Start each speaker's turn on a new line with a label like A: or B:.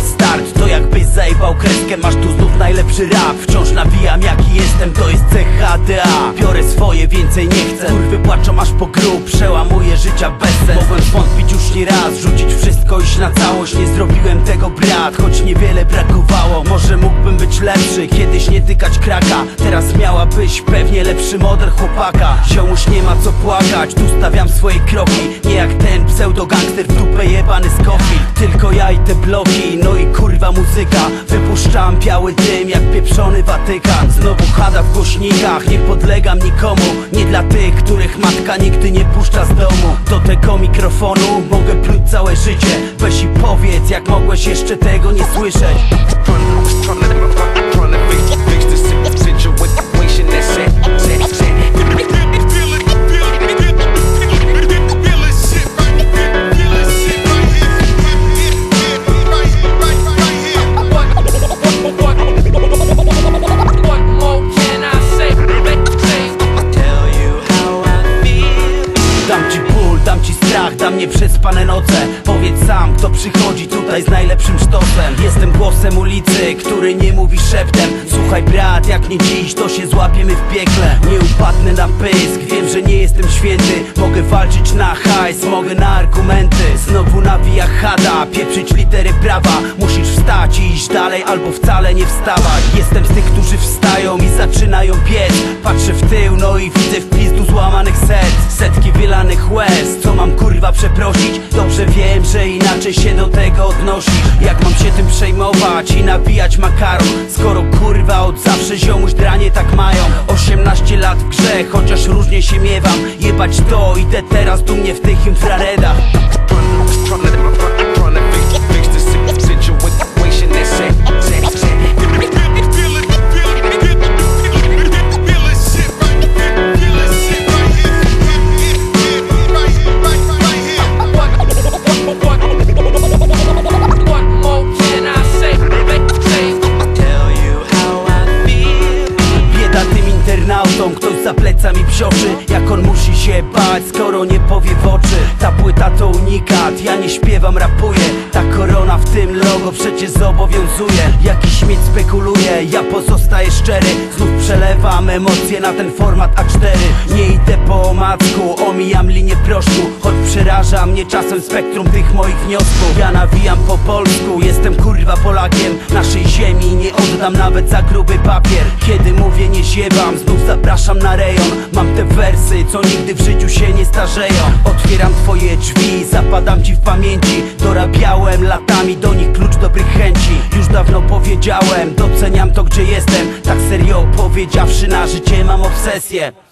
A: zły start To jakbyś zajebał kreskę, masz tu znów najlepszy rap. Wciąż nawijam jaki jestem, to jest CHDA Biorę swoje, więcej nie chcę. Kurwy płaczą aż po grób, przełamuję życia bez sens Mogłem wątpić już nie raz, rzucić wszystko, iść na całość. Nie zrobiłem tego brat, choć niewiele brakowało. Może mógłbym być lepszy, kiedyś nie tykać kraka. Teraz miałabyś pewnie lepszy model chłopaka. Ziomuś nie ma co płakać, tu stawiam swoje kroki. Nie jak ten pseudo-gangster w dupę jebany z kofi. Tylko ja i te bloki, no i kurwa muzyka. Wypuszczam biały dym jak pieprzony Watykan. Znowu chada w głośnikach, nie podlegam nikomu. Nie dla tych, których matka nigdy nie puszcza z domu. Do tego mikrofonu mogę pluć całe życie. Weź i powiedz, jak mogłeś jeszcze tego nie słyszeć strach, dam nieprzespane noce. Powiedz sam, kto przychodzi tutaj z najlepszym sztosem. Jestem głosem ulicy, który nie mówi szeptem. Słuchaj brat, jak nie dziś, to się złapiemy w piekle. Nie upadnę na pysk, wiem, że nie jestem święty. Mogę walczyć na hajs, mogę na argumenty. Znowu nawija chada, pieprzyć litery prawa. Musisz wstać iść dalej, albo wcale nie wstawać. Jestem z tych, którzy wstają i zaczynają biec Patrzę w tył, no i widzę w pizdu złamanych serc Setki wylanych łez, co mam kurwa przeprosić? Dobrze wiem, że inaczej się do tego odnosisz Jak mam się tym przejmować i nabijać makaron? Skoro kurwa od zawsze ziomuś dranie tak mają. 18 lat w grze, chociaż różnie się miewam. Jebać to, idę teraz dumnie w tych infraredach powie w oczy. Ta płyta to unikat, ja nie śpiewam, rapuję. Ta korona w tym logo przecież zobowiązuje. Jakiś śmieć spekuluje, ja pozostaję szczery. Znów przelewam emocje na ten format A4 Nie idę po omacku, omijam linię proszku. Choć przeraża mnie czasem spektrum tych moich wniosków. Ja nawijam po polsku, jestem kurwa Polakiem. Naszej ziemi nie oddam nawet za gruby papier. Kiedy mówię nie ziewam, znów zapraszam na rejon. Mam te wersy, co nigdy w życiu się nie starzeją Otwieram twoje drzwi, zapadam ci w pamięci. Dorabiałem latami do nich klucz dobrych chęci. Już dawno powiedziałem, doceniam to gdzie jestem. Tak serio powiedziawszy na życie mam obsesję